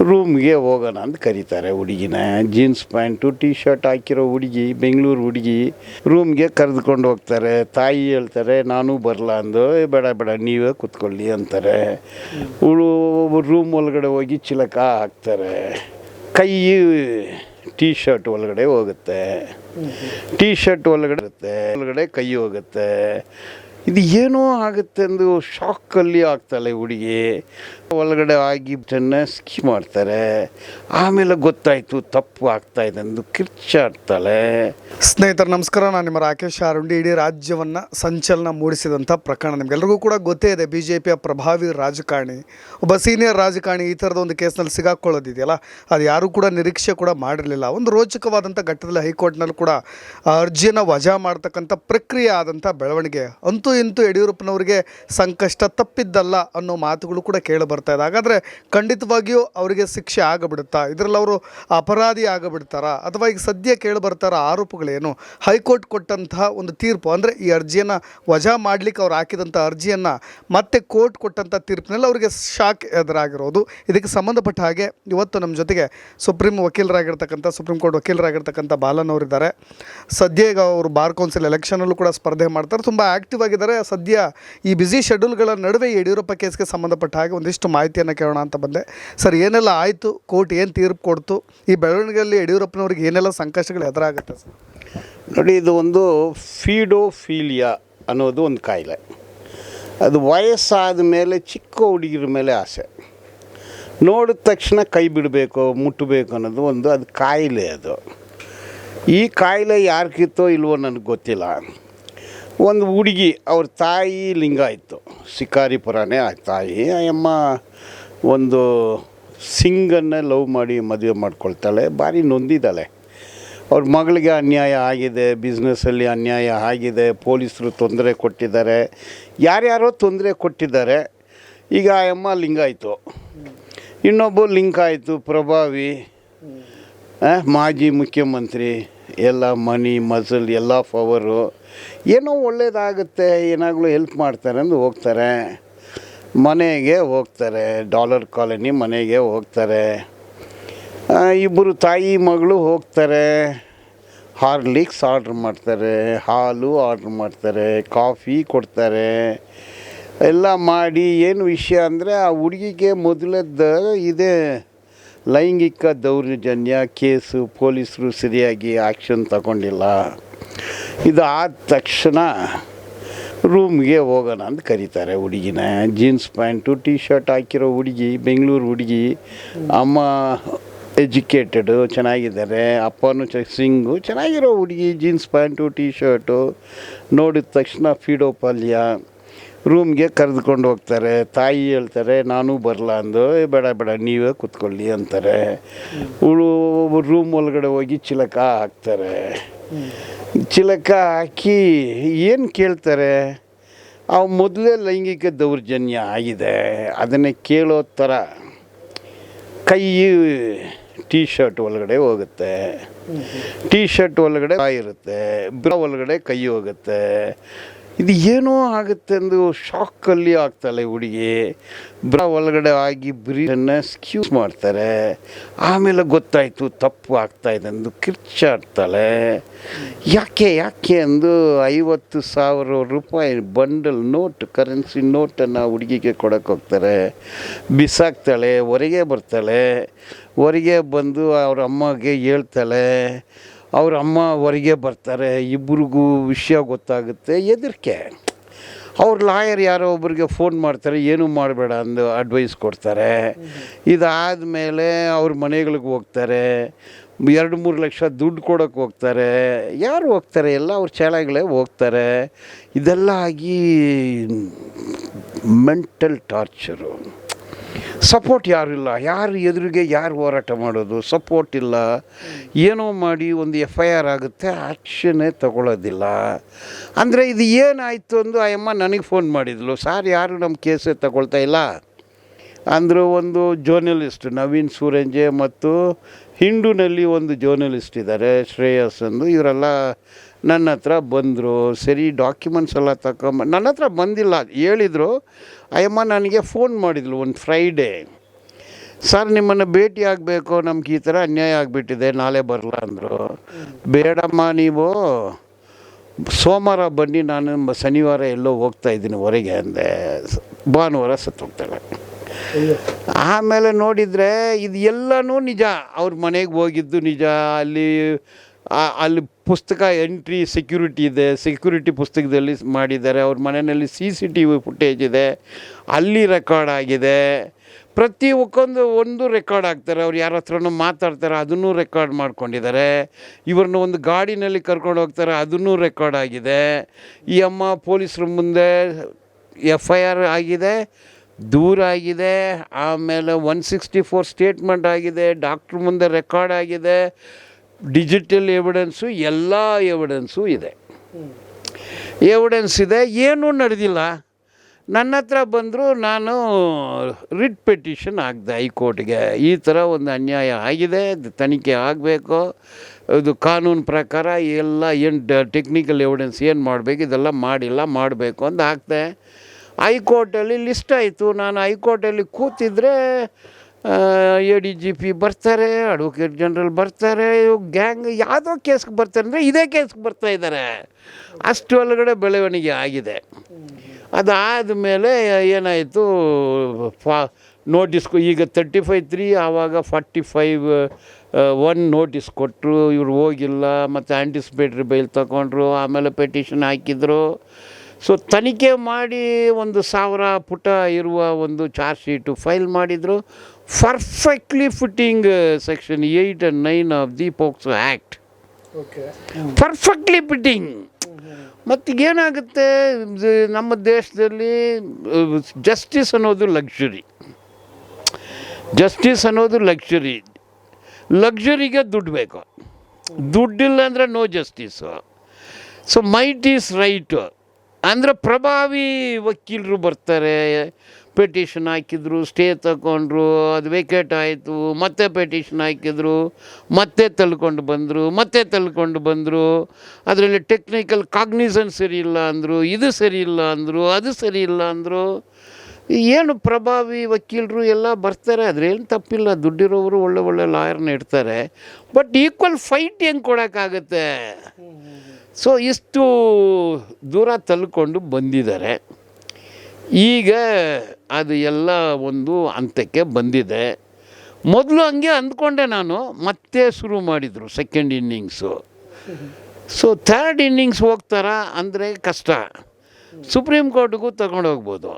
ರೂಮ್ಗೆ ಹೋಗೋಣ ಅಂತ ಕರೀತಾರೆ ಹುಡುಗಿನ. ಜೀನ್ಸ್ ಪ್ಯಾಂಟು ಟಿ ಶರ್ಟ್ ಹಾಕಿರೋ ಹುಡುಗಿ, ಬೆಂಗಳೂರು ಹುಡುಗಿ ರೂಮ್ಗೆ ಕರೆದುಕೊಂಡು ಹೋಗ್ತಾರೆ. ತಾಯಿ ಹೇಳ್ತಾರೆ, ನಾನು ಬರಲಾ ಅಂದು. ಬೇಡ ಬೇಡ, ನೀವೇ ಕೂತ್ಕೊಳ್ಳಿ ಅಂತಾರೆ. ಹುಳು ರೂಮ್ ಒಳಗಡೆ ಹೋಗಿ ಚಿಲಕ ಹಾಕ್ತಾರೆ. ಕೈ ಟೀ ಶರ್ಟ್ ಒಳಗಡೆ ಹೋಗುತ್ತೆ. ಟೀ ಶರ್ಟ್ ಒಳಗಡೆ ಇರುತ್ತೆ ಒಳಗಡೆ ಕೈ ಹೋಗುತ್ತೆ. ಇದು ಏನೋ ಆಗುತ್ತೆ ಅಂದು ಶಾಕಲ್ಲಿ ಆಗ್ತಾಳೆ ಹುಡುಗಿ. ಒಳಗಡೆ ಆಗಿ ಸ್ಕಿ ಮಾಡ್ತಾರೆ. ಆಮೇಲೆ ಗೊತ್ತಾಯಿತು, ತಪ್ಪು ಆಗ್ತಾ ಇದೆ ಅಂದು ಕಿರ್ಚಾಡ್ತಾಳೆ. ಸ್ನೇಹಿತರು, ನಮಸ್ಕಾರ. ನಾನು ನಿಮ್ಮ ರಾಕೇಶ್ ಆರುಂಡಿ ಇಡೀ ರಾಜ್ಯವನ್ನು ಸಂಚಲನ ಮೂಡಿಸಿದಂಥ ಪ್ರಕರಣ ನಿಮಗೆಲ್ಲರಿಗೂ ಕೂಡ ಗೊತ್ತೇ ಇದೆ. ಬಿ ಜೆ ಪಿಯ ಪ್ರಭಾವಿ ರಾಜಕಾರಣಿ, ಒಬ್ಬ ಸೀನಿಯರ್ ರಾಜಕಾರಣಿ ಈ ಥರದ ಒಂದು ಕೇಸ್ನಲ್ಲಿ ಸಿಗಾಕೊಳ್ಳೋದಿದೆಯಲ್ಲ? ಅದು ಯಾರೂ ಕೂಡ ನಿರೀಕ್ಷೆ ಕೂಡ ಮಾಡಿರಲಿಲ್ಲ. ಒಂದು ರೋಚಕವಾದಂಥ ಘಟ್ಟದಲ್ಲಿ ಹೈಕೋರ್ಟ್ನಲ್ಲಿ ಕೂಡ ಅರ್ಜಿಯನ್ನು ವಜಾ ಮಾಡ್ತಕ್ಕಂಥ ಪ್ರಕ್ರಿಯೆ ಆದಂಥ ಬೆಳವಣಿಗೆ ಅಂತೂ ಇಂತೂ ಯಡಿಯೂರಪ್ಪನವರಿಗೆ ಸಂಕಷ್ಟ ತಪ್ಪಿದ್ದಲ್ಲ ಅನ್ನೋ ಮಾತುಗಳು ಕೂಡ ಕೇಳಿ ಬರ್ತಾ ಇದೆ. ಹಾಗಾದರೆ ಖಂಡಿತವಾಗಿಯೂ ಅವರಿಗೆ ಶಿಕ್ಷೆ ಆಗಬಿಡುತ್ತಾ, ಇದರಲ್ಲಿ ಅವರು ಅಪರಾಧಿ ಆಗಬಿಡ್ತಾರಾ? ಅಥವಾ ಈಗ ಸದ್ಯ ಕೇಳಿ ಬರ್ತಾರ ಆರೋಪಗಳೇನು? ಹೈಕೋರ್ಟ್ ಕೊಟ್ಟಂತಹ ಒಂದು ತೀರ್ಪು, ಅಂದರೆ ಈ ಅರ್ಜಿಯನ್ನು ವಜಾ ಮಾಡಲಿಕ್ಕೆ ಅವ್ರು ಹಾಕಿದಂಥ ಅರ್ಜಿಯನ್ನು ಮತ್ತೆ ಕೋರ್ಟ್ ಕೊಟ್ಟಂಥ ತೀರ್ಪಿನಲ್ಲಿ ಅವರಿಗೆ ಶಾಕ್ ಎದುರಾಗಿರೋದು. ಇದಕ್ಕೆ ಸಂಬಂಧಪಟ್ಟ ಹಾಗೆ ಇವತ್ತು ನಮ್ಮ ಜೊತೆಗೆ ಸುಪ್ರೀಂ ವಕೀಲರಾಗಿರ್ತಕ್ಕಂಥ, ಸುಪ್ರೀಂ ಕೋರ್ಟ್ ವಕೀಲರಾಗಿರ್ತಕ್ಕಂಥ ಬಾಲನ್ ಅವರಿದ್ದಾರೆ. ಸದ್ಯ ಈಗ ಅವರು ಬಾರ್ ಕೌನ್ಸಿಲ್ ಎಲೆಕ್ಷನಲ್ಲೂ ಕೂಡ ಸ್ಪರ್ಧೆ ಮಾಡ್ತಾರೆ. ತುಂಬ ಆ್ಯಕ್ಟಿವ್ ಆಗಿದ್ದಾರೆ. ಸದ್ಯ ಈ ಬ್ಯುಸಿ ಶೆಡ್ಯೂಲ್ಗಳ ನಡುವೆ ಯಡಿಯೂರಪ್ಪ ಕೇಸ್ಗೆ ಸಂಬಂಧಪಟ್ಟ ಹಾಗೆ ಒಂದಿಷ್ಟು ಮಾಹಿತಿಯನ್ನು ಕೇಳೋಣ ಅಂತ ಬಂದೆ. ಸರ್, ಏನೆಲ್ಲ ಆಯಿತು? ಕೋರ್ಟ್ ಏನು ತೀರ್ಪು ಕೊಡ್ತು? ಈ ಬೆಳವಣಿಗೆಯಲ್ಲಿ ಯಡಿಯೂರಪ್ಪನವ್ರಿಗೆ ಏನೆಲ್ಲ ಸಂಕಷ್ಟಗಳು ಎದುರಾಗುತ್ತೆ ಸರ್? ನೋಡಿ, ಇದು ಒಂದು ಫೀಡೋಫೀಲಿಯಾ ಅನ್ನೋದು ಒಂದು ಕಾಯಿಲೆ. ಅದು ವಯಸ್ಸಾದ ಮೇಲೆ, ಚಿಕ್ಕ ಹುಡುಗಿರ ಮೇಲೆ ಆಸೆ. ನೋಡಿದ ತಕ್ಷಣ ಕೈ ಬಿಡಬೇಕು, ಮುಟ್ಟಬೇಕು ಅನ್ನೋದು ಒಂದು, ಅದು ಕಾಯಿಲೆ ಅದು. ಈ ಕಾಯಿಲೆ ಯಾರಿಗಿತ್ತೋ ಇಲ್ವೋ ನನಗೆ ಗೊತ್ತಿಲ್ಲ. ಒಂದು ಹುಡುಗಿ, ಅವ್ರ ತಾಯಿ ಲಿಂಗಾಯಿತು ಶಿಕಾರಿಪುರನೇ ಆ ತಾಯಿ. ಅಮ್ಮ ಒಂದು ಸಿಂಗನ್ನು ಲವ್ ಮಾಡಿ ಮದುವೆ ಮಾಡ್ಕೊಳ್ತಾಳೆ, ಭಾರಿ ನೊಂದಿದ್ದಾಳೆ. ಅವ್ರ ಮಗಳಿಗೆ ಅನ್ಯಾಯ ಆಗಿದೆ ಬಿಸ್ನೆಸ್ಸಲ್ಲಿ ಅನ್ಯಾಯ ಆಗಿದೆ, ಪೊಲೀಸರು ತೊಂದರೆ ಕೊಟ್ಟಿದ್ದಾರೆ. ಯಾರ್ಯಾರೋ ತೊಂದರೆ ಕೊಟ್ಟಿದ್ದಾರೆ. ಈಗ ಆ ಅಮ್ಮ ಲಿಂಗಾಯಿತು ಇನ್ನೊಬ್ಬ ಲಿಂಕ್ ಆಯಿತು, ಪ್ರಭಾವಿ ಮಾಜಿ ಮುಖ್ಯಮಂತ್ರಿ. ಎಲ್ಲ ಮನಿ ಮಸಲ್ ಎಲ್ಲ ಪವರು ಏನೋ ಒಳ್ಳೇದಾಗುತ್ತೆ, ಏನಾಗಲೂ ಹೆಲ್ಪ್ ಮಾಡ್ತಾರೆ ಅಂದು ಹೋಗ್ತಾರೆ. ಮನೆಗೆ ಹೋಗ್ತಾರೆ ಡಾಲರ್ ಕಾಲನಿ ಮನೆಗೆ ಹೋಗ್ತಾರೆ. ಇಬ್ಬರು ತಾಯಿ ಮಗಳು ಹೋಗ್ತಾರೆ. ಹಾರ್ಲಿಕ್ಸ್ ಆರ್ಡ್ರ್ ಮಾಡ್ತಾರೆ, ಹಾಲು ಆರ್ಡ್ರ್ ಮಾಡ್ತಾರೆ ಕಾಫಿ ಕೊಡ್ತಾರೆ. ಎಲ್ಲ ಮಾಡಿ ಏನು ವಿಷಯ ಅಂದರೆ ಆ ಹುಡುಗಿಗೆ ಮೊದಲದ್ದು ಇದೆ ಲೈಂಗಿಕ ದೌರ್ಜನ್ಯ ಕೇಸು ಪೊಲೀಸರು ಸರಿಯಾಗಿ ಆ್ಯಕ್ಷನ್ ತಗೊಂಡಿಲ್ಲ. ಇದು ಆದ ತಕ್ಷಣ ರೂಮ್ಗೆ ಹೋಗೋಣ ಅಂತ ಕರೀತಾರೆ ಹುಡುಗಿನ. ಜೀನ್ಸ್ ಪ್ಯಾಂಟು ಟೀ ಶರ್ಟ್ ಹಾಕಿರೋ ಹುಡುಗಿ, ಬೆಂಗಳೂರು ಹುಡುಗಿ. ಅಮ್ಮ ಎಜುಕೇಟೆಡು, ಚೆನ್ನಾಗಿದ್ದಾರೆ. ಅಪ್ಪನೂ ಚ, ಸಿಂಗು, ಚೆನ್ನಾಗಿರೋ ಹುಡುಗಿ, ಜೀನ್ಸ್ ಪ್ಯಾಂಟು ಟೀ ಶರ್ಟು ನೋಡಿದ ತಕ್ಷಣ ಫೀಡೋಪಲ್ಯ ರೂಮ್ಗೆ ಕರೆದುಕೊಂಡು ಹೋಗ್ತಾರೆ. ತಾಯಿ ಹೇಳ್ತಾರೆ ನಾನು ಬರಲ್ಲ ಅಂದು. ಬೇಡ ಬೇಡ ನೀವೇ ಕೂತ್ಕೊಳ್ಳಿ ಅಂತಾರೆ. ಉಳು ರೂಮ್ ಒಳಗಡೆ ಹೋಗಿ ಚಿಲಕ ಹಾಕ್ತಾರೆ. ಚಿಲಕ ಹಾಕಿ ಏನು ಕೇಳ್ತಾರೆ? ಅವು ಮೊದಲೇ ಲೈಂಗಿಕ ದೌರ್ಜನ್ಯ ಆಗಿದೆ. ಅದನ್ನೇ ಕೇಳೋ ಥರ ಕೈ ಟೀ ಶರ್ಟ್ ಒಳಗಡೆ ಹೋಗುತ್ತೆ. ಟೀ ಶರ್ಟ್ ಒಳಗಡೆ ಇರುತ್ತೆ. ಬ್ರ ಒಳಗಡೆ ಕೈ ಹೋಗುತ್ತೆ. ಇದು ಏನೋ ಆಗುತ್ತೆ ಎಂದು ಶಾಕಲ್ಲಿ ಆಗ್ತಾಳೆ ಹುಡುಗಿ. ಬ್ರ ಒಳಗಡೆ ಆಗಿ ಬ್ರೀಡನ್ನು ಸ್ಕ್ಯೂಸ್ ಮಾಡ್ತಾರೆ. ಆಮೇಲೆ ಗೊತ್ತಾಯಿತು ತಪ್ಪು ಆಗ್ತಾ ಇದೆ ಎಂದು ಕಿರ್ಚಾಡ್ತಾಳೆ. ಯಾಕೆ ಯಾಕೆ ಎಂದು ಐವತ್ತು ಸಾವಿರ ರೂಪಾಯಿ ಬಂಡಲ್ ನೋಟ್ ಕರೆನ್ಸಿ ನೋಟನ್ನು ಹುಡುಗಿಗೆ ಕೊಡಕ್ಕೆ ಹೋಗ್ತಾರೆ. ಬಿಸಾಕ್ತಾಳೆ, ಹೊರಗೆ ಬರ್ತಾಳೆ. ಹೊರಗೆ ಬಂದು ಅವ್ರ ಅಮ್ಮಗೆ ಹೇಳ್ತಾಳೆ ಅವ್ರ ಅಮ್ಮ ಹೊರಗೆ ಬರ್ತಾರೆ, ಇಬ್ರಿಗೂ ವಿಷಯ ಗೊತ್ತಾಗುತ್ತೆ, ಹೆದರಿಕೆ. ಅವ್ರ ಲಾಯರ್ ಯಾರೋ ಒಬ್ರಿಗೆ ಫೋನ್ ಮಾಡ್ತಾರೆ, ಏನೂ ಮಾಡಬೇಡ ಅಂದು ಅಡ್ವೈಸ್ ಕೊಡ್ತಾರೆ. ಇದಾದಮೇಲೆ ಅವ್ರ ಮನೆಗಳಿಗೆ ಹೋಗ್ತಾರೆ, ಎರಡು ಮೂರು ಲಕ್ಷ ದುಡ್ಡು ಕೊಡೋಕ್ಕೆ ಹೋಗ್ತಾರೆ. ಯಾರು ಹೋಗ್ತಾರೆ? ಎಲ್ಲ ಅವ್ರ ಚಾಳಗಳೇ ಹೋಗ್ತಾರೆ. ಇದೆಲ್ಲ ಆಗಿ ಮೆಂಟಲ್ ಟಾರ್ಚರು ಸಪೋರ್ಟ್ ಯಾರು ಇಲ್ಲ? ಯಾರು ಎದುರಿಗೆ ಯಾರು ಹೋರಾಟ ಮಾಡೋದು? ಸಪೋರ್ಟ್ ಇಲ್ಲ. ಏನೋ ಮಾಡಿ ಒಂದು ಎಫ್ ಐ ಆರ್ ಆಗುತ್ತೆ ಆ್ಯಕ್ಷನ್ನೇ ತಗೊಳ್ಳೋದಿಲ್ಲ. ಅಂದರೆ ಇದು ಏನಾಯಿತು ಅಂದು ಆ ಅಮ್ಮ ನನಗೆ ಫೋನ್ ಮಾಡಿದ್ಲು. ಸಾರ್ ಯಾರು ನಮ್ಮ ಕೇಸೇ ತಗೊಳ್ತಾ ಇಲ್ಲ? ಅಂದರು ಒಂದು ಜರ್ನಲಿಸ್ಟ್ ನವೀನ್ ಸೂರಂಜೆ ಮತ್ತು ಹಿಂದೂನಲ್ಲಿ ಒಂದು ಜರ್ನಲಿಸ್ಟ್ ಇದ್ದಾರೆ, ಶ್ರೇಯಸ್ ಅಂದು. ಇವರೆಲ್ಲ ನನ್ನ ಹತ್ರ ಬಂದರು, ಸರಿ ಡಾಕ್ಯುಮೆಂಟ್ಸ್ ಎಲ್ಲ ತಗೊಂಬ ನನ್ನ ಹತ್ರ ಬಂದಿಲ್ಲ, ಹೇಳಿದರು, ಅಯ್ಯಮ್ಮ, ನನಗೆ ಫೋನ್ ಮಾಡಿದ್ಲು ಒಂದು ಫ್ರೈಡೇ ಸರ್, ನಿಮ್ಮನ್ನು ಭೇಟಿ ಆಗಬೇಕು, ನಮ್ಗೆ ಈ ಥರ ಅನ್ಯಾಯ ಆಗಿಬಿಟ್ಟಿದೆ, ನಾಳೆ ಬರಲ್ಲ ಅಂದರು. ಬೇಡಮ್ಮ ನೀವು, ಸೋಮವಾರ ಬನ್ನಿ, ನಾನು ಶನಿವಾರ ಎಲ್ಲೋ ಹೋಗ್ತಾ ಇದ್ದೀನಿ ಹೊರಗೆ ಅಂದೆ. ಭಾನುವಾರ ಸತ್ತೋಗ್ತಾಳೆ. ಆಮೇಲೆ ನೋಡಿದರೆ ಇದು ಎಲ್ಲನೂ ನಿಜ. ಅವ್ರ ಮನೆಗೆ ಹೋಗಿದ್ದು ನಿಜ. ಅಲ್ಲಿ ಅಲ್ಲಿ ಪುಸ್ತಕ ಎಂಟ್ರಿ ಸೆಕ್ಯೂರಿಟಿ ಇದೆ. ಸೆಕ್ಯೂರಿಟಿ ಪುಸ್ತಕದಲ್ಲಿ ಮಾಡಿದ್ದಾರೆ. ಅವ್ರ ಮನೆಯಲ್ಲಿ C C T V footage ಇದೆ. ಅಲ್ಲಿ ರೆಕಾರ್ಡ್ ಆಗಿದೆ. ಪ್ರತಿ ಒಕ್ಕೊಂದು ಒಂದು ರೆಕಾರ್ಡ್ ಆಗ್ತಾರೆ ಅವ್ರು ಯಾರ ಹತ್ರನೂ ಮಾತಾಡ್ತಾರೆ, ಅದನ್ನು ರೆಕಾರ್ಡ್ ಮಾಡ್ಕೊಂಡಿದ್ದಾರೆ. ಇವ್ರನ್ನ ಒಂದು ಗಾಡಿನಲ್ಲಿ ಕರ್ಕೊಂಡು ಹೋಗ್ತಾರೆ, ಅದನ್ನು ರೆಕಾರ್ಡ್ ಆಗಿದೆ. ಈ ಅಮ್ಮ ಪೊಲೀಸ್ರ ಮುಂದೆ ಎಫ್ ಐ ಆರ್ ಆಗಿದೆ, ದೂರ ಆಗಿದೆ. ಆಮೇಲೆ ಒನ್ ಸಿಕ್ಸ್ಟಿ ಫೋರ್ ಸ್ಟೇಟ್ಮೆಂಟ್ ಆಗಿದೆ. ಡಾಕ್ಟ್ರ್ ಮುಂದೆ ರೆಕಾರ್ಡ್ ಆಗಿದೆ. ಡಿಜಿಟಲ್ ಎವಿಡೆನ್ಸು, ಎಲ್ಲ ಎವಿಡೆನ್ಸು ಇದೆ. ಎವಿಡೆನ್ಸ್ ಇದೆ, ಏನೂ ನಡೆದಿಲ್ಲ. ನನ್ನ ಹತ್ರ ಬಂದರೂ ನಾನು ರಿಟ್ ಪೆಟಿಷನ್ ಹಾಕ್ದೆ ಹೈಕೋರ್ಟ್ಗೆ. ಈ ಥರ ಒಂದು ಅನ್ಯಾಯ ಆಗಿದೆ ತನಿಖೆ ಆಗಬೇಕು. ಇದು ಕಾನೂನು ಪ್ರಕಾರ ಎಲ್ಲ ಏನು ಟೆಕ್ನಿಕಲ್ ಎವಿಡೆನ್ಸ್ ಏನು ಮಾಡಬೇಕು, ಇದೆಲ್ಲ ಮಾಡಿಲ್ಲ, ಮಾಡಬೇಕು ಅಂತ ಹಾಕ್ದೆ. ಹೈಕೋರ್ಟಲ್ಲಿ ಲಿಸ್ಟ್ ಆಯಿತು. ನಾನು ಹೈಕೋರ್ಟಲ್ಲಿ ಕೂತಿದ್ರೆ ಎ ಡಿ ಜಿ ಪಿ ಬರ್ತಾರೆ ಅಡ್ವೊಕೇಟ್ ಜನರಲ್ ಬರ್ತಾರೆ ಗ್ಯಾಂಗ್ ಯಾವುದೋ ಕೇಸ್ಗೆ ಬರ್ತಾರೆ ಅಂದರೆ ಇದೇ ಕೇಸ್ಗೆ ಬರ್ತಾ ಇದ್ದಾರೆ ಅಷ್ಟು ಒಳಗಡೆ ಬೆಳವಣಿಗೆ ಆಗಿದೆ. ಅದಾದ ಮೇಲೆ ಏನಾಯಿತು, ಫಾ ನೋಟಿಸ್ಕು ಈಗ ತರ್ಟಿ ಫೈವ್ ತ್ರೀ ಆವಾಗ ಫಾರ್ಟಿ ಫೈವ್ ಒನ್ ನೋಟಿಸ್ ಕೊಟ್ಟರು ಇವ್ರು ಹೋಗಿಲ್ಲ, ಮತ್ತು ಆ್ಯಂಟಿಸಿಪೇಟ್ರಿ ಬೈಲ್ ತಗೊಂಡ್ರು, ಆಮೇಲೆ ಪೆಟಿಷನ್ ಹಾಕಿದರು. ಸೊ ತನಿಖೆ ಮಾಡಿ ಒಂದು ಸಾವಿರ ಪುಟ ಇರುವ ಒಂದು ಚಾರ್ಜ್ ಶೀಟು ಫೈಲ್ ಮಾಡಿದರು. Perfectly fitting section eight and nine of the POCSO act okay perfectly fitting ಮತ್ತು ಏನಾಗುತ್ತೆ? ನಮ್ಮ ದೇಶದಲ್ಲಿ ಜಸ್ಟಿಸ್ ಅನ್ನೋದು ಲಕ್ಸುರಿ ಜಸ್ಟಿಸ್ ಅನ್ನೋದು ಲಕ್ಸುರಿ ಲಕ್ಸುರಿಗೆ ದುಡ್ಡು ಬೇಕು. ದುಡ್ಡಿಲ್ಲ ಅಂದರೆ no justice so might is right ಅಂದರೆ ಪ್ರಭಾವಿ ವಕೀಲರು ಬರ್ತಾರೆ. ಪೆಟಿಷನ್ ಹಾಕಿದ್ರು ಸ್ಟೇ ತಗೊಂಡ್ರು ಅದು ವೇಕೇಟ್ ಆಯಿತು ಮತ್ತೆ ಪೆಟಿಷನ್ ಹಾಕಿದ್ರು ಮತ್ತೆ ತಳ್ಕೊಂಡು ಬಂದರು ಮತ್ತೆ ತಳ್ಕೊಂಡು ಬಂದರು. ಅದರಲ್ಲಿ ಟೆಕ್ನಿಕಲ್ ಕಾಗ್ನಿಸನ್ ಸರಿ ಇಲ್ಲ ಅಂದರು ಇದು ಸರಿ ಇಲ್ಲ ಅಂದರು ಅದು ಸರಿ ಇಲ್ಲ ಅಂದರು. ಏನು ಪ್ರಭಾವಿ ವಕೀಲರು ಎಲ್ಲ ಬರ್ತಾರೆ ಅದ್ರೇನು ತಪ್ಪಿಲ್ಲ ದುಡ್ಡಿರೋರು ಒಳ್ಳೆ ಒಳ್ಳೆ ಲಾಯರ್ನ ಇಡ್ತಾರೆ. ಬಟ್ ಈಕ್ವಲ್ ಫೈಟ್ ಹೆಂಗೆ ಕೊಡೋಕ್ಕಾಗತ್ತೆ? ಸೊ ಇಷ್ಟು ದೂರ ತಲ್ಕೊಂಡು ಬಂದಿದ್ದಾರೆ. ಈಗ ಅದು ಎಲ್ಲ ಒಂದು ಹಂತಕ್ಕೆ ಬಂದಿದೆ. ಮೊದಲು ಹಂಗೆ ಅಂದ್ಕೊಂಡೆ ನಾನು ಮತ್ತೆ ಶುರು ಮಾಡಿದರು second innings so third innings ಹೋಗ್ತಾರ ಅಂದರೆ ಕಷ್ಟ. ಸುಪ್ರೀಂ ಕೋರ್ಟ್ಗೂ ತಗೊಂಡು ಹೋಗ್ಬೋದು.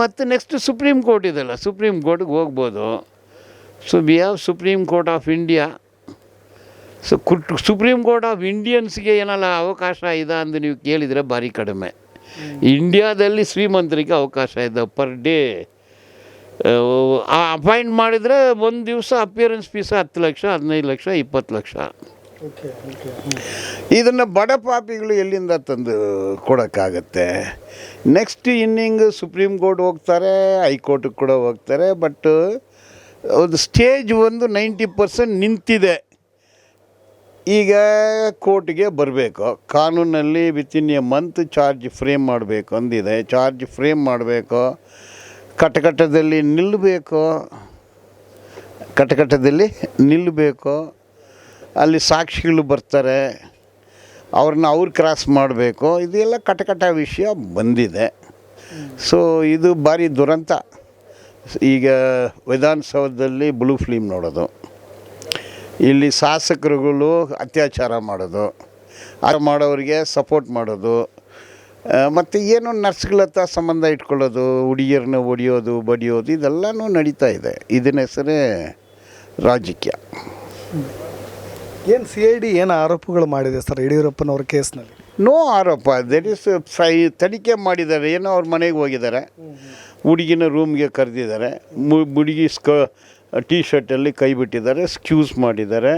ಮತ್ತು ನೆಕ್ಸ್ಟ್ ಸುಪ್ರೀಂ ಕೋರ್ಟ್ ಇದೆಲ್ಲ ಸುಪ್ರೀಂ ಕೋರ್ಟ್ಗೆ ಹೋಗ್ಬೋದು. So we have supreme court of India so court supreme court of ಇಂಡಿಯನ್ಸ್ಗೆ ಏನಲ್ಲ ಅವಕಾಶ ಇದೆ ಅಂತ ನೀವು ಕೇಳಿದರೆ ಭಾರಿ ಕಡಿಮೆ. ಇಂಡಿಯಾದಲ್ಲಿ ಶ್ರೀಮಂತರಿಗೆ ಅವಕಾಶ ಇದೆ ಪರ್ ಡೇ. ಅಪಾಯಿಂಟ್ ಮಾಡಿದರೆ ಒಂದು ದಿವಸ ಅಪಿಯರೆನ್ಸ್ ಫೀಸ್ ಹತ್ತು ಲಕ್ಷ ಹದಿನೈದು ಲಕ್ಷ ಇಪ್ಪತ್ತು ಲಕ್ಷ. Okay okay. ಇದನ್ನು ಬಡ ಪಾಪಿಗಳು ಎಲ್ಲಿಂದ ತಂದು ಕೊಡೋಕ್ಕಾಗತ್ತೆ? ನೆಕ್ಸ್ಟ್ ಇನ್ನಿಂಗ್ ಸುಪ್ರೀಂ ಕೋರ್ಟ್ ಹೋಗ್ತಾರೆ ಹೈಕೋರ್ಟಿಗೆ ಕೂಡ ಹೋಗ್ತಾರೆ ಬಟ್ ಒಂದು ಸ್ಟೇಜ್ ಒಂದು ನೈಂಟಿ ಪರ್ಸೆಂಟ್ ನಿಂತಿದೆ. ಈಗ ಕೋರ್ಟಿಗೆ ಬರಬೇಕು. ಕಾನೂನಲ್ಲಿ within a month charge frame ಮಾಡಬೇಕು ಅಂದಿದೆ. ಚಾರ್ಜ್ ಫ್ರೇಮ್ ಮಾಡಬೇಕು. ಕಟಕಟದಲ್ಲಿ ನಿಲ್ಲಬೇಕು ಕಟಕಟದಲ್ಲಿ ನಿಲ್ಲಬೇಕು ಅಲ್ಲಿ ಸಾಕ್ಷಿಗಳು ಬರ್ತಾರೆ. ಅವ್ರನ್ನ ಅವ್ರು ಕ್ರಾಸ್ ಮಾಡಬೇಕು. ಇದೆಲ್ಲ ಕಟಕಟ ವಿಷಯ ಬಂದಿದೆ. ಸೊ ಇದು ಭಾರಿ ದುರಂತ. ಈಗ ವಿಧಾನಸೌಧದಲ್ಲಿ ಬ್ಲೂ ಫಿಲ್ಮ್ ನೋಡೋದು. ಇಲ್ಲಿ ಶಾಸಕರುಗಳು ಅತ್ಯಾಚಾರ ಮಾಡೋದು ಆ ಮಾಡೋರಿಗೆ ಸಪೋರ್ಟ್ ಮಾಡೋದು ಮತ್ತು ಏನೋ ನರ್ಸ್ಗಳ ಹತ್ರ ಸಂಬಂಧ ಇಟ್ಕೊಳ್ಳೋದು ಹುಡುಗಿಯರನ್ನ ಹೊಡಿಯೋದು ಬಡಿಯೋದು ಇದೆಲ್ಲನೂ ನಡೀತಾ ಇದೆ. ಇದನ್ನ ಹೆಸರೇ ರಾಜಕೀಯ. ಏನು ಸಿ ಐ ಡಿ ಏನು ಆರೋಪಗಳು ಮಾಡಿದೆ ಸರ್ ಯಡಿಯೂರಪ್ಪನವ್ರ ಕೇಸ್ನಲ್ಲಿ? ನೋ ಆರೋಪ. ದಟ್ ಈಸ್ ಸೈ ತನಿಖೆ ಮಾಡಿದ್ದಾರೆ. ಏನೋ ಅವ್ರ ಮನೆಗೆ ಹೋಗಿದ್ದಾರೆ. ಹುಡುಗಿನ ರೂಮ್ಗೆ ಕರೆದಿದ್ದಾರೆ. ಹುಡುಗಿ ಸ್ಕ ಟೀ ಶರ್ಟಲ್ಲಿ ಕೈ ಬಿಟ್ಟಿದ್ದಾರೆ, ಸ್ಕ್ಯೂಸ್ ಮಾಡಿದ್ದಾರೆ.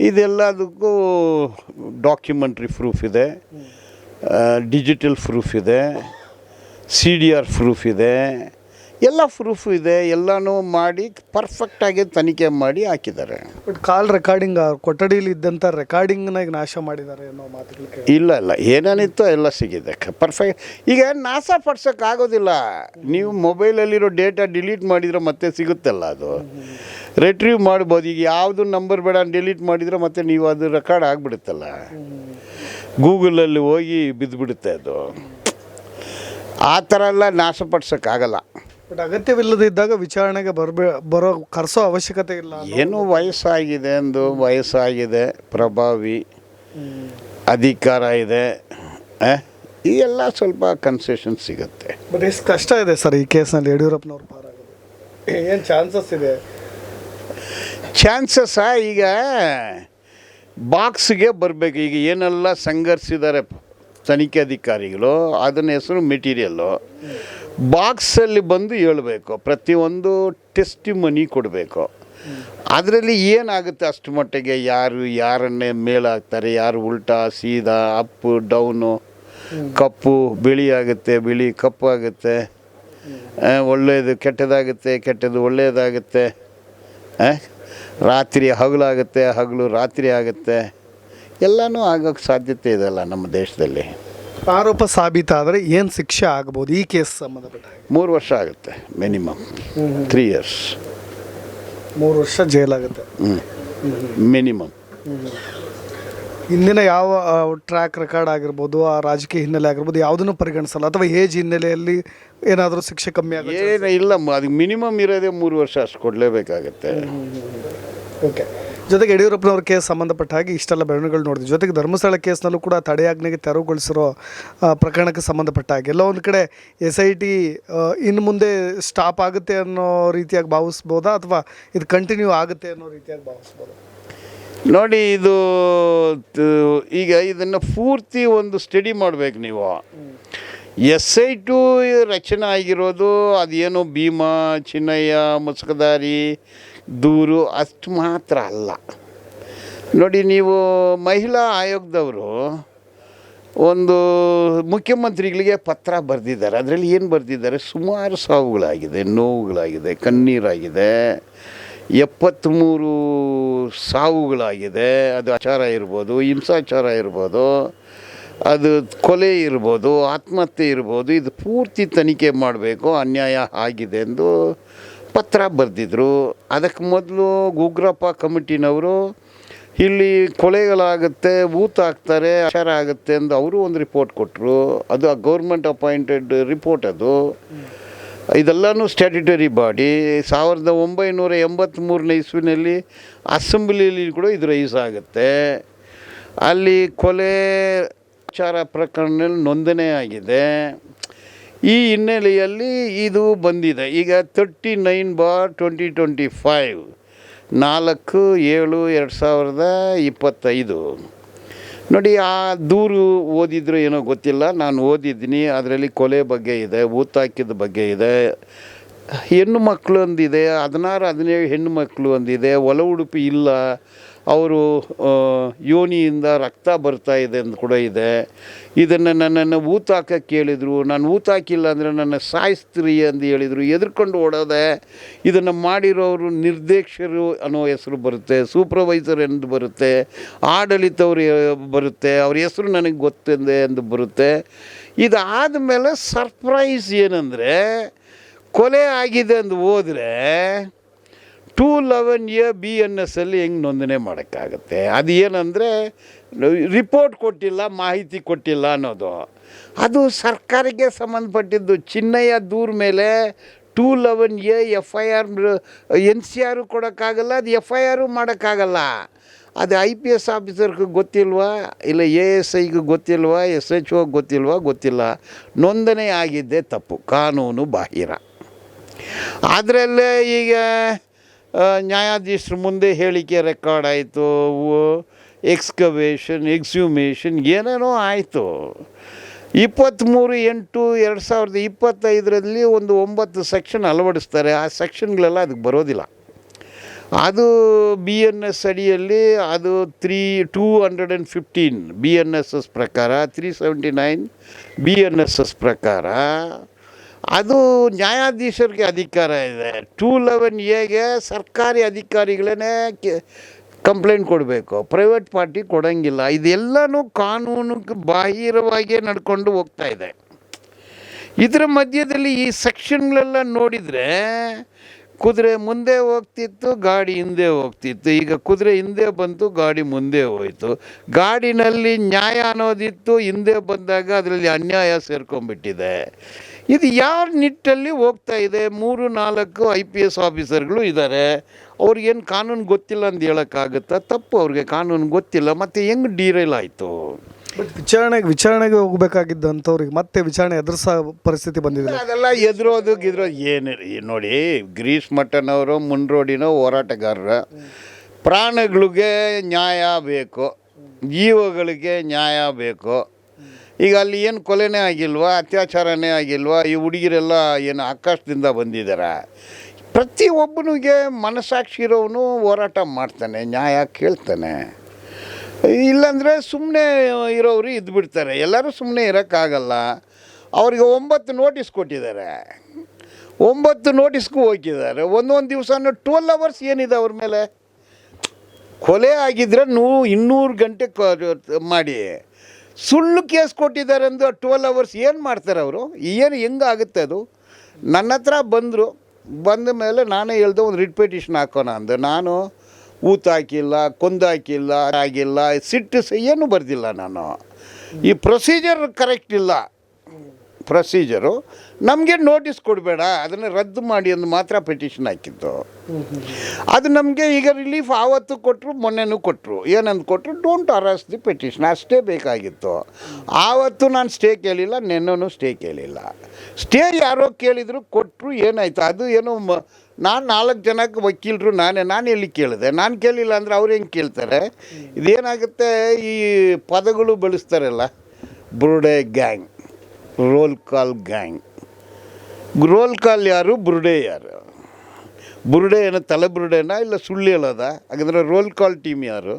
ಇದೆಲ್ಲದಕ್ಕೂ ಡಾಕ್ಯುಮೆಂಟ್ರಿ ಪ್ರೂಫ್ ಇದೆ. ಡಿಜಿಟಲ್ ಪ್ರೂಫ್ ಇದೆ. ಸಿ ಡಿ ಆರ್ ಪ್ರೂಫ್ ಇದೆ. ಎಲ್ಲ ಪ್ರೂಫ್ ಇದೆ ಎಲ್ಲನೂ ಮಾಡಿ ಪರ್ಫೆಕ್ಟಾಗಿ ತನಿಖೆ ಮಾಡಿ ಹಾಕಿದ್ದಾರೆ. ಬಟ್ ಕಾಲ್ ರೆಕಾರ್ಡಿಂಗ್ ಕೊಠಡಿಯಲ್ಲಿ ಇದ್ದಂಥ ರೆಕಾರ್ಡಿಂಗ್ನ ಈಗ ನಾಶ ಮಾಡಿದ್ದಾರೆ ಅನ್ನೋ ಮಾತುಗಳು ಕೇಳಿ. ಇಲ್ಲ ಇಲ್ಲ ಏನೇನಿತ್ತೋ ಎಲ್ಲ ಸಿಗಿದೆ. ಪರ್ಫೆಕ್ಟ್ ಈಗ ನಾಶ ಪಡ್ಸೋಕ್ಕಾಗೋದಿಲ್ಲ ನೀವು ಮೊಬೈಲಲ್ಲಿರೋ ಡೇಟಾ ಡಿಲೀಟ್ ಮಾಡಿದರೆ ಮತ್ತೆ ಸಿಗುತ್ತಲ್ಲ ಅದು. ರಿಟ್ರೀವ್ ಮಾಡ್ಬೋದು. ಈಗ ಯಾವುದು ನಂಬರ್ ಬೇಡ ಡಿಲೀಟ್ ಮಾಡಿದರೆ ಮತ್ತೆ ನೀವು ಅದು ರೆಕಾರ್ಡ್ ಆಗಿಬಿಡುತ್ತಲ್ಲ. ಗೂಗಲಲ್ಲಿ ಹೋಗಿ ಬಿದ್ದುಬಿಡುತ್ತೆ ಅದು. ಆ ಥರ ಎಲ್ಲ ನಾಶಪಡ್ಸೋಕ್ಕಾಗಲ್ಲ ಬಟ್ ಅಗತ್ಯವಿಲ್ಲದಿದ್ದಾಗ ವಿಚಾರಣೆಗೆ ಬರಬೇ ಬರೋ ಕರೆಸೋ ಅವಶ್ಯಕತೆ ಇಲ್ಲ ಏನು ವಯಸ್ಸಾಗಿದೆ ಎಂದು ವಯಸ್ಸಾಗಿದೆ ಪ್ರಭಾವಿ ಅಧಿಕಾರ ಇದೆ ಆ? ಈ ಎಲ್ಲ ಸ್ವಲ್ಪ ಕನ್ಸೆಷನ್ ಸಿಗುತ್ತೆ. ಬಟ್ ಎಷ್ಟು ಕಷ್ಟ ಇದೆ ಸರ್ ಈ ಕೇಸ್ನಲ್ಲಿ ಯಡಿಯೂರಪ್ಪನವ್ರು ಪಾರಾಗೋದು. ಏನು ಚಾನ್ಸಸ್ ಇದೆ? ಚಾನ್ಸಸ್ ಈಗ ಬಾಕ್ಸ್ಗೆ ಬರಬೇಕು. ಈಗ ಏನೆಲ್ಲ ಸಂಘರ್ಷಿದ್ದಾರೆ ತನಿಖೆ ಅಧಿಕಾರಿಗಳು ಅದನ್ನ ಹೆಸರು ಮೆಟೀರಿಯಲ್ಲು ಬಾಕ್ಸಲ್ಲಿ ಬಂದು ಹೇಳಬೇಕು, ಪ್ರತಿಯೊಂದು ಟೆಸ್ಟ್ ಮನಿ ಕೊಡಬೇಕು ಅದರಲ್ಲಿ ಏನಾಗುತ್ತೆ ಅಷ್ಟು ಮಟ್ಟಿಗೆ ಯಾರು ಯಾರನ್ನೇ ಮೇಲಾಗ್ತಾರೆ, ಯಾರು ಉಲ್ಟಾ, ಸೀದಾ, ಅಪ್ಪು, ಡೌನು, ಕಪ್ಪು, ಬಿಳಿ ಆಗುತ್ತೆ, ಬಿಳಿ ಕಪ್ಪು ಆಗುತ್ತೆ ಒಳ್ಳೆಯದು ಕೆಟ್ಟದಾಗುತ್ತೆ ಕೆಟ್ಟದ್ದು ಒಳ್ಳೆಯದಾಗುತ್ತೆ? ರಾತ್ರಿ ಹಗಲಾಗುತ್ತೆ, ಹಗಲು ರಾತ್ರಿ ಆಗುತ್ತೆ, ಎಲ್ಲನೂ ಆಗೋಕ್ಕೆ ಸಾಧ್ಯತೆ ಇದೆಲ್ಲ ನಮ್ಮ ದೇಶದಲ್ಲಿ ಆರೋಪ ಸಾಬೀತಾದರೆ ಏನು ಶಿಕ್ಷೆ ಆಗ್ಬೋದು ಈ ಕೇಸ್ ಸಂಬಂಧಪಟ್ಟ ಹಾಗೆ? ಮೂರು ವರ್ಷ ಆಗುತ್ತೆ ಮಿನಿಮಮ್. ತ್ರೀ ಇಯರ್ಸ್ ಮೂರು ವರ್ಷ ಜೈಲಾಗುತ್ತೆ. ಮಿನಿಮಮ್ ಹಿಂದಿನ ಯಾವ ಟ್ರ್ಯಾಕ್ ರೆಕಾರ್ಡ್ ಆಗಿರ್ಬೋದು ಆ ರಾಜಕೀಯ ಹಿನ್ನೆಲೆ ಆಗಿರ್ಬೋದು ಯಾವುದನ್ನು ಪರಿಗಣಿಸಲ್ಲ? ಅಥವಾ ಏಜ್ ಹಿನ್ನೆಲೆಯಲ್ಲಿ ಏನಾದರೂ ಶಿಕ್ಷೆ ಕಮ್ಮಿ ಆಗುತ್ತೆ ಏನು ಇಲ್ಲ ಮ- ಅದಕ್ಕೆ ಮಿನಿಮಮ್ ಇರೋದೇ ಮೂರು ವರ್ಷ ಅಷ್ಟು ಕೊಡಲೇಬೇಕಾಗತ್ತೆ. ಓಕೆ ಜೊತೆಗೆ ಯಡಿಯೂರಪ್ಪನವ್ರ ಕೇಸ್ ಸಂಬಂಧಪಟ್ಟ ಹಾಗೆ ಇಷ್ಟೆಲ್ಲ ಬೆಳವಣಿಗೆಗಳು ನೋಡಿದ್ವಿ. ಜೊತೆಗೆ ಧರ್ಮಸ್ಥಳ ಕೇಸ್ನಲ್ಲೂ ಕೂಡ ತಡೆಯಾಜ್ಞೆಗೆ ತೆರವುಗೊಳಿಸಿರೋ ಪ್ರಕರಣಕ್ಕೆ ಸಂಬಂಧಪಟ್ಟ ಹಾಗೆ. ಎಲ್ಲ ಒಂದು ಕಡೆ ಎಸ್ ಐ ಟಿ ಇನ್ನು ಮುಂದೆ ಸ್ಟಾಪ್ ಆಗುತ್ತೆ ಅನ್ನೋ ರೀತಿಯಾಗಿ ಭಾವಿಸ್ಬೋದಾ? ಅಥವಾ ಇದು ಕಂಟಿನ್ಯೂ ಆಗುತ್ತೆ ಅನ್ನೋ ರೀತಿಯಾಗಿ ಭಾವಿಸ್ಬೋದಾ? ನೋಡಿ, ಇದು ಈಗ ಇದನ್ನು ಪೂರ್ತಿ ಒಂದು ಸ್ಟಡಿ ಮಾಡಬೇಕು ನೀವು. ಎಸ್ ಐ ಟು ರಚನೆ ಆಗಿರೋದು ಅದೇನು ಭೀಮಾ, ಚಿನ್ನಯ್ಯ, ಮುಸ್ಕದಾರಿ ದೂರು ಅಷ್ಟು ಮಾತ್ರ ಅಲ್ಲ. ನೋಡಿ ನೀವು ಮಹಿಳಾ ಆಯೋಗದವರು ಒಂದು ಮುಖ್ಯಮಂತ್ರಿಗಳಿಗೆ ಪತ್ರ ಬರೆದಿದ್ದಾರೆ. ಅದರಲ್ಲಿ ಏನು ಬರೆದಿದ್ದಾರೆ? ಸುಮಾರು ಸಾವುಗಳಾಗಿದೆ, ನೋವುಗಳಾಗಿದೆ, ಕಣ್ಣೀರಾಗಿದೆ ಎಪ್ಪತ್ತ್ಮೂರು ಸಾವುಗಳಾಗಿದೆ. ಅದು ಆಚಾರ ಇರ್ಬೋದು, ಹಿಂಸಾಚಾರ ಇರ್ಬೋದು, ಅದು ಕೊಲೆ ಇರ್ಬೋದು, ಆತ್ಮಹತ್ಯೆ ಇರ್ಬೋದು, ಇದು ಪೂರ್ತಿ ತನಿಖೆ ಮಾಡಬೇಕು, ಅನ್ಯಾಯ ಆಗಿದೆ ಎಂದು ಪತ್ರ ಬರೆದಿದ್ರು. ಅದಕ್ಕೆ ಮೊದಲು ಉಗ್ರಪ್ಪ ಕಮಿಟಿನವರು, ಇಲ್ಲಿ ಕೊಲೆಗಳಾಗುತ್ತೆ, ಊತ ಹಾಕ್ತಾರೆ ಅಕ್ಷರ ಆಗುತ್ತೆ ಎಂದು ಅವರು ಒಂದು ರಿಪೋರ್ಟ್ ಕೊಟ್ಟರು ಅದು ಗೌರ್ಮೆಂಟ್ ಅಪಾಯಿಂಟೆಡ್ ರಿಪೋರ್ಟ್ ಅದು. ಇದೆಲ್ಲನೂ ಸ್ಟ್ಯಾಟ್ಯುಟರಿ ಬಾಡಿ ಸಾವಿರದ ಒಂಬೈನೂರ ಎಂಬತ್ತ್ಮೂರನೇ ಇಸ್ವಿನಲ್ಲಿ ಅಸೆಂಬ್ಲಿಯಲ್ಲಿ ಕೂಡ ಇದು ರೈಸ್ ಆಗುತ್ತೆ. ಅಲ್ಲಿ ಕೊಲೆ ವಿಚಾರ ಪ್ರಕರಣದಲ್ಲಿ ನೋಂದಣಿ ಆಗಿದೆ. ಈ ಹಿನ್ನೆಲೆಯಲ್ಲಿ ಇದು ಬಂದಿದೆ. ಈಗ thirty nine bar twenty twenty five ನಾಲ್ಕು, ಏಳು, ಎರಡು ಸಾವಿರದ ಇಪ್ಪತ್ತೈದು. ನೋಡಿ, ಆ ದೂರು ಓದಿದ್ರು ಏನೋ ಗೊತ್ತಿಲ್ಲ. ನಾನು ಓದಿದ್ದೀನಿ, ಅದರಲ್ಲಿ ಕೊಲೆ ಬಗ್ಗೆ ಇದೆ, ಊತಾಕಿದ ಬಗ್ಗೆ ಇದೆ. ಹೆಣ್ಣು ಮಕ್ಕಳು ಒಂದಿದೆ ಹದಿನಾರು, ಹದಿನೇಳು ಹೆಣ್ಣು ಮಕ್ಕಳು ಒಂದಿದೆ ಒಲ ಉಡುಪಿ ಇಲ್ಲ ಅವರು ಯೋನಿಯಿಂದ ರಕ್ತ ಬರ್ತಾ ಇದೆ ಅಂತ ಕೂಡ ಇದೆ. ಇದನ್ನು ನನ್ನನ್ನು ಊತಾಕ ಕೇಳಿದರು. ನಾನು ಊತಾಕಿಲ್ಲ ಅಂದರೆ ನನ್ನ ಸಾಯಿಸ್ತ್ರಿ ಅಂತ ಹೇಳಿದರು. ಎದುರ್ಕೊಂಡು ಓಡೋದೆ, ಇದನ್ನು ಮಾಡಿರೋರು ನಿರ್ದೇಶರು ಅನ್ನೋ ಹೆಸರು ಬರುತ್ತೆ ಸೂಪರ್ವೈಸರ್ ಎಂದು ಬರುತ್ತೆ, ಆಡಳಿತವ್ರು ಬರುತ್ತೆ, ಅವ್ರ ಹೆಸರು ನನಗೆ ಗೊತ್ತಿದೆ ಎಂದು ಬರುತ್ತೆ. ಇದಾದ ಮೇಲೆ ಸರ್ಪ್ರೈಸ್ ಏನಂದರೆ, ಕೊಲೆ ಆಗಿದೆ ಅಂತ ಹೋದರೆ two eleven A B N S ಅಲ್ಲಿ ಹೆಂಗೆ ನೋಂದಣಿ ಮಾಡೋಕ್ಕಾಗತ್ತೆ? ಅದು ಏನಂದರೆ, ರಿಪೋರ್ಟ್ ಕೊಟ್ಟಿಲ್ಲ, ಮಾಹಿತಿ ಕೊಟ್ಟಿಲ್ಲ ಅನ್ನೋದು. ಅದು ಸರ್ಕಾರಕ್ಕೆ ಸಂಬಂಧಪಟ್ಟಿದ್ದು. ಚಿನ್ನಯ್ಯ ದೂರ ಮೇಲೆ two eleven A F I R, N C R ಕೊಡೋಕ್ಕಾಗಲ್ಲ, ಅದು ಎಫ್ ಐ ಆರು ಮಾಡೋಕ್ಕಾಗಲ್ಲ. ಅದು ಐ ಪಿ ಎಸ್ ಆಫೀಸರ್ಗೆ ಗೊತ್ತಿಲ್ವಾ? ಇಲ್ಲ ಎ ಎಸ್ ಐಗೆ ಗೊತ್ತಿಲ್ವಾ? ಎಸ್ ಎಚ್ ಓಗೆ ಗೊತ್ತಿಲ್ವಾ? ಗೊತ್ತಿಲ್ಲ. ನೋಂದಣಿ ಆಗಿದ್ದೇ ತಪ್ಪು. ಕಾನೂನು ಬಾಹಿರ. ಅದರಲ್ಲೇ ಈಗ ನ್ಯಾಯಾಧೀಶರ ಮುಂದೆ ಹೇಳಿಕೆ ರೆಕಾರ್ಡ್ ಆಯಿತು ಎಕ್ಸ್ಕವೇಷನ್ ಎಕ್ಸ್ಯೂಮೇಷನ್ ಏನೇನೋ ಆಯಿತು. ಇಪ್ಪತ್ತ್ಮೂರು ಎಂಟು ಎರಡು ಸಾವಿರದ ಇಪ್ಪತ್ತೈದರಲ್ಲಿ ಒಂದು ಒಂಬತ್ತು ಸೆಕ್ಷನ್ ಅಳವಡಿಸ್ತಾರೆ. ಆ ಸೆಕ್ಷನ್ಗಳೆಲ್ಲ ಅದಕ್ಕೆ ಬರೋದಿಲ್ಲ. ಅದು ಬಿ ಎನ್ ಎಸ್ ಅಡಿಯಲ್ಲಿ ಅದು three two hundred and fifteen B N S S ಪ್ರಕಾರ three seventy nine B N S S ಪ್ರಕಾರ ಅದು ನ್ಯಾಯಾಧೀಶರಿಗೆ ಅಧಿಕಾರ ಇದೆ. ಟೂ ಲೆವೆನ್ ಎಗೆ ಸರ್ಕಾರಿ ಅಧಿಕಾರಿಗಳೇ ಕಂಪ್ಲೇಂಟ್ ಕೊಡಬೇಕು. ಪ್ರೈವೇಟ್ ಪಾರ್ಟಿ ಕೊಡೋಂಗಿಲ್ಲ. ಇದೆಲ್ಲನೂ ಕಾನೂನಿಗೆ ಬಾಹಿರವಾಗಿಯೇ ನಡ್ಕೊಂಡು ಹೋಗ್ತಾ ಇದೆ. ಇದರ ಮಧ್ಯದಲ್ಲಿ ಈ ಸೆಕ್ಷನ್ಗಳೆಲ್ಲ ನೋಡಿದರೆ ಕುದುರೆ ಮುಂದೆ ಹೋಗ್ತಿತ್ತು, ಗಾಡಿ ಹಿಂದೆ ಹೋಗ್ತಿತ್ತು. ಈಗ ಕುದುರೆ ಹಿಂದೆ ಬಂತು, ಗಾಡಿ ಮುಂದೆ ಹೋಯಿತು. ಗಾಡಿನಲ್ಲಿ ನ್ಯಾಯ ಅನ್ನೋದಿತ್ತು, ಹಿಂದೆ ಬಂದಾಗ ಅದರಲ್ಲಿ ಅನ್ಯಾಯ ಸೇರ್ಕೊಂಡ್ಬಿಟ್ಟಿದೆ. ಇದು ಯಾರ ನಿಟ್ಟಲ್ಲಿ ಹೋಗ್ತಾ ಇದೆ? ಮೂರು, ನಾಲ್ಕು ಐ ಪಿ ಎಸ್ ಆಫೀಸರ್ಗಳು ಇದ್ದಾರೆ ಅವ್ರಿಗೇನು ಕಾನೂನು ಗೊತ್ತಿಲ್ಲ ಅಂತ ಹೇಳೋಕ್ಕಾಗುತ್ತಾ? ತಪ್ಪು ಅವ್ರಿಗೆ ಕಾನೂನು ಗೊತ್ತಿಲ್ಲ. ಮತ್ತು ಹೆಂಗೆ ಡೀರೈಲ್ ಆಯಿತು? ಬಟ್ ವಿಚಾರಣೆಗೆ ವಿಚಾರಣೆಗೆ ಹೋಗ್ಬೇಕಾಗಿದ್ದಂಥವ್ರಿಗೆ ಮತ್ತೆ ವಿಚಾರಣೆ ಎದುರಿಸೋ ಪರಿಸ್ಥಿತಿ ಬಂದಿದೆ. ಅದೆಲ್ಲ ಎದುರೋದು ಗಿದ್ರೋದು ಏನು ನೋಡಿ, ಗ್ರೀಸ್ ಮಠನವರು ಮುನ್ರೋಡಿನ ಹೋರಾಟಗಾರರು. ಪ್ರಾಣಿಗಳಿಗೆ ನ್ಯಾಯ ಬೇಕು. ಜೀವಗಳಿಗೆ ನ್ಯಾಯ ಬೇಕು. ಈಗ ಅಲ್ಲಿ ಏನು ಕೊಲೆನೇ ಆಗಿಲ್ವಾ, ಅತ್ಯಾಚಾರನೇ ಆಗಿಲ್ವಾ, ಈ ಹುಡುಗಿರೆಲ್ಲ ಏನು ಆಕಾಶದಿಂದ ಬಂದಿದ್ದಾರೆ ಪ್ರತಿಯೊಬ್ಬನಿಗೆ ಮನಸ್ಸಾಕ್ಷಿ ಇರೋನು ಹೋರಾಟ ಮಾಡ್ತಾನೆ, ನ್ಯಾಯ ಕೇಳ್ತಾನೆ. ಇಲ್ಲಾಂದರೆ ಸುಮ್ಮನೆ ಇರೋರು ಇದ್ಬಿಡ್ತಾರೆ. ಎಲ್ಲರೂ ಸುಮ್ಮನೆ ಇರೋಕ್ಕಾಗಲ್ಲ. ಅವ್ರಿಗೆ ಒಂಬತ್ತು ನೋಟಿಸ್ ಕೊಟ್ಟಿದ್ದಾರೆ. ಒಂಬತ್ತು ನೋಟಿಸ್ಗೂ ಹೋಗಿದ್ದಾರೆ. ಒಂದೊಂದು ದಿವಸನೂ ಟ್ವೆಲ್ ಅವರ್ಸ್ ಏನಿದೆ ಅವ್ರ ಮೇಲೆ? ಕೊಲೆ ಆಗಿದ್ರೆ ನೂ ಇನ್ನೂರು ಗಂಟೆ ಮಾಡಿ. ಸುಳ್ಳು ಕೇಸ್ ಕೊಟ್ಟಿದ್ದಾರೆ ಅಂದು ಟ್ವೆಲ್ ಅವರ್ಸ್ ಏನು ಮಾಡ್ತಾರೆ ಅವರು? ಏನು ಹೆಂಗಾಗುತ್ತೆ ಅದು? ನನ್ನ ಹತ್ರ ಬಂದರು. ಬಂದ ಮೇಲೆ ನಾನೇ ಹೇಳ್ದೆ, ಒಂದು ರಿಟ್ ಪಿಟಿಷನ್ ಹಾಕೋಣ ಅಂದೆ. ನಾನು ಊತ ಕೊಂದಾಕಿಲ್ಲ, ಆಗಿಲ್ಲ, ಸಿಟ್ಟು ಏನು ಬರೆದಿಲ್ಲ ನಾನು. ಈ ಪ್ರೊಸೀಜರ್ ಕರೆಕ್ಟ್ ಇಲ್ಲ. ಪ್ರೊಸೀಜರು ನಮಗೆ ನೋಟಿಸ್ ಕೊಡಬೇಡ. ಅದನ್ನು ರದ್ದು ಮಾಡಿ ಅಂದು ಮಾತ್ರ ಪೆಟಿಷನ್ ಹಾಕಿದ್ದು. ಅದು ನಮಗೆ ಈಗ ರಿಲೀಫ್ ಆವತ್ತು ಕೊಟ್ಟರು ಮೊನ್ನೆನೂ ಕೊಟ್ಟರು ಏನಂದು ಕೊಟ್ಟರು ಡೋಂಟ್ ಅರಸ್ ದಿ ಪಿಟಿಷನ್ ಅಷ್ಟೇ ಬೇಕಾಗಿತ್ತು. ಆವತ್ತು ನಾನು ಸ್ಟೇ ಕೇಳಿಲ್ಲ ನೆನ್ನೂ ಸ್ಟೇ ಕೇಳಿಲ್ಲ. ಸ್ಟೇ ಯಾರೋ ಕೇಳಿದ್ರು ಕೊಟ್ಟರು ಏನಾಯ್ತು? ಅದು ಏನೋ ನಾನು ನಾಲ್ಕು ಜನಕ್ಕೆ ವಕೀಲರು ನಾನೇ, ನಾನು ಎಲ್ಲಿ ಕೇಳಿದೆ? ನಾನು ಕೇಳಿಲ್ಲ ಅಂದರೆ ಅವ್ರು ಹೆಂಗೆ ಕೇಳ್ತಾರೆ? ಇದೇನಾಗುತ್ತೆ, ಈ ಪದಗಳು ಬಳಸ್ತಾರಲ್ಲ, ಬುರುಡೆ gang, roll call gang. Roll call ಯಾರು? ಬುರುಡೆ ಯಾರು? ಬುರುಡೆ ಏನೋ ತಲೆ ಬುರುಡೆನಾ ಇಲ್ಲ ಸುಳ್ಳು ಹೇಳೋದ? ಹಾಗಂದ್ರೆ ರೋಲ್ ಕಾಲ್ ಟೀಮ್ ಯಾರು?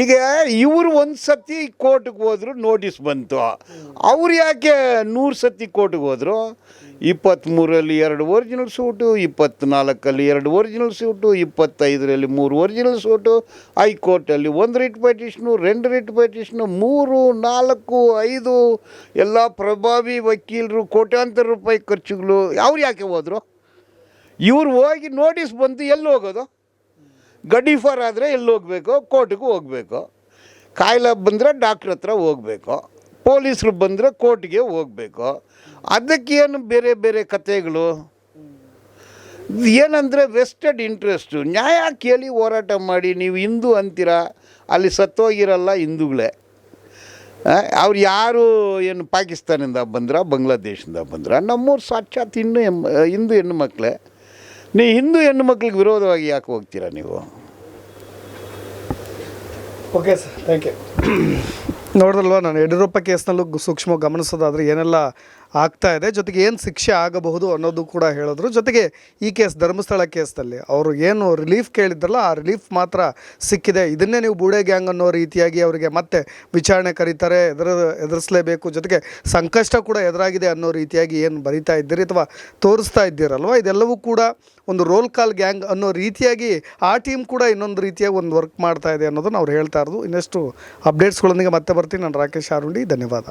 ಈಗ ಇವರು ಒಂದು ಸತಿ ಕೋರ್ಟ್ಗೆ ಹೋದ್ರು ನೋಟಿಸ್ ಬಂತು. ಅವ್ರು ಯಾಕೆ ನೂರು ಸತಿ ಕೋರ್ಟ್ಗೆ ಹೋದರು? ಇಪ್ಪತ್ತ್ಮೂರಲ್ಲಿ ಎರಡು ಒರಿಜಿನಲ್ ಸೂಟು ಇಪ್ಪತ್ತ್ನಾಲ್ಕಲ್ಲಿ ಎರಡು ಒರಿಜಿನಲ್ ಸೂಟು ಇಪ್ಪತ್ತೈದರಲ್ಲಿ ಮೂರು ಒರಿಜಿನಲ್ ಸೂಟು ಹೈಕೋರ್ಟಲ್ಲಿ ಒಂದು ರಿಟ್ ಪೆಟಿಷನು ರೆಂಡು ರಿಟ್ ಪೆಟಿಷನು ಮೂರು, ನಾಲ್ಕು, ಐದು, ಎಲ್ಲ ಪ್ರಭಾವಿ ವಕೀಲರು ಕೋಟ್ಯಾಂತರ ರೂಪಾಯಿ ಖರ್ಚುಗಳು. ಅವ್ರು ಯಾಕೆ ಹೋದರು? ಇವ್ರು ಹೋಗಿ ನೋಟಿಸ್ ಬಂತು ಎಲ್ಲಿ ಹೋಗೋದು? ಗಡಿಫಾರ್ ಆದರೆ ಎಲ್ಲಿ ಹೋಗಬೇಕು? ಕೋರ್ಟಿಗೂ ಹೋಗಬೇಕು. ಕಾಯಿಲೆ ಬಂದರೆ ಡಾಕ್ಟ್ರ್ ಹತ್ರ ಹೋಗಬೇಕು. ಪೊಲೀಸರು ಬಂದರೆ ಕೋರ್ಟ್ಗೆ ಹೋಗಬೇಕು. ಅದಕ್ಕೇನು ಬೇರೆ ಬೇರೆ ಕಥೆಗಳು? ಏನಂದರೆ ವೆಸ್ಟೆಡ್ ಇಂಟ್ರೆಸ್ಟು. ನ್ಯಾಯ ಕೇಳಿ ಹೋರಾಟ ಮಾಡಿ, ನೀವು ಹಿಂದೂ ಅಂತೀರಾ? ಅಲ್ಲಿ ಸತ್ತೋಗಿರಲ್ಲ ಹಿಂದೂಗಳೇ. ಅವ್ರು ಯಾರು ಏನು ಪಾಕಿಸ್ತಾನಿಂದ ಬಂದ್ರ ಬಾಂಗ್ಲಾದೇಶದಿಂದ ಬಂದ್ರ? ನಮ್ಮೂರು ಸಾಕ್ಷಾತ್ ಇನ್ನು ಎಂ ಹಿಂದೂ ಹೆಣ್ಣು ಮಕ್ಕಳೇ ನೀವು ಹಿಂದೂ ಹೆಣ್ಣು ಮಕ್ಳಿಗೆ ವಿರೋಧವಾಗಿ ಯಾಕೆ ಹೋಗ್ತೀರಾ ನೀವು? ಓಕೆ ಸರ್ ಥ್ಯಾಂಕ್ ಯು ನೋಡಿದ್ರಲ್ವ, ನಾನು ಯಡಿಯೂರಪ್ಪ ಕೇಸ್ನಲ್ಲೂ ಸೂಕ್ಷ್ಮ ಗಮನಿಸೋದಾದ್ರೆ ಏನೆಲ್ಲ ಆಗ್ತಾ ಇದೆ, ಜೊತೆಗೆ ಏನು ಶಿಕ್ಷೆ ಆಗಬಹುದು ಅನ್ನೋದು ಕೂಡ ಹೇಳಿದ್ರು. ಜೊತೆಗೆ ಈ ಕೇಸ್ ಧರ್ಮಸ್ಥಳ ಕೇಸ್ನಲ್ಲಿ ಅವರು ಏನು ರಿಲೀಫ್ ಕೇಳಿದ್ರಲ್ಲ, ಆ ರಿಲೀಫ್ ಮಾತ್ರ ಸಿಕ್ಕಿದೆ. ಇದನ್ನೇ ನೀವು ಬೂಡೆ ಗ್ಯಾಂಗ್ ಅನ್ನೋ ರೀತಿಯಾಗಿ ಅವರಿಗೆ ಮತ್ತೆ ವಿಚಾರಣೆ ಕರೀತಾರೆ, ಎದುರ, ಎದುರಿಸಲೇಬೇಕು, ಜೊತೆಗೆ ಸಂಕಷ್ಟ ಕೂಡ ಎದುರಾಗಿದೆ ಅನ್ನೋ ರೀತಿಯಾಗಿ ಏನು ಬರಿತಾ ಇದ್ದೀರಿ ಅಥವಾ ತೋರಿಸ್ತಾ ಇದ್ದೀರಲ್ವ? ಇದೆಲ್ಲವೂ ಕೂಡ ಒಂದು ರೋಲ್ ಕಾಲ್ ಗ್ಯಾಂಗ್ ಅನ್ನೋ ರೀತಿಯಾಗಿ ಆ ಟೀಮ್ ಕೂಡ ಇನ್ನೊಂದು ರೀತಿಯಾಗಿ ಒಂದು ವರ್ಕ್ ಮಾಡ್ತಾ ಇದೆ ಅನ್ನೋದನ್ನು ಅವ್ರು ಹೇಳ್ತಾ ಇರೋದು. ಇನ್ನಷ್ಟು ಅಪ್ಡೇಟ್ಸ್ಗಳೊಂದಿಗೆ ಮತ್ತೆ ಬರ್ತೀನಿ. ನಾನು ರಾಕೇಶ್ ಆರುಂಡಿ. ಧನ್ಯವಾದ.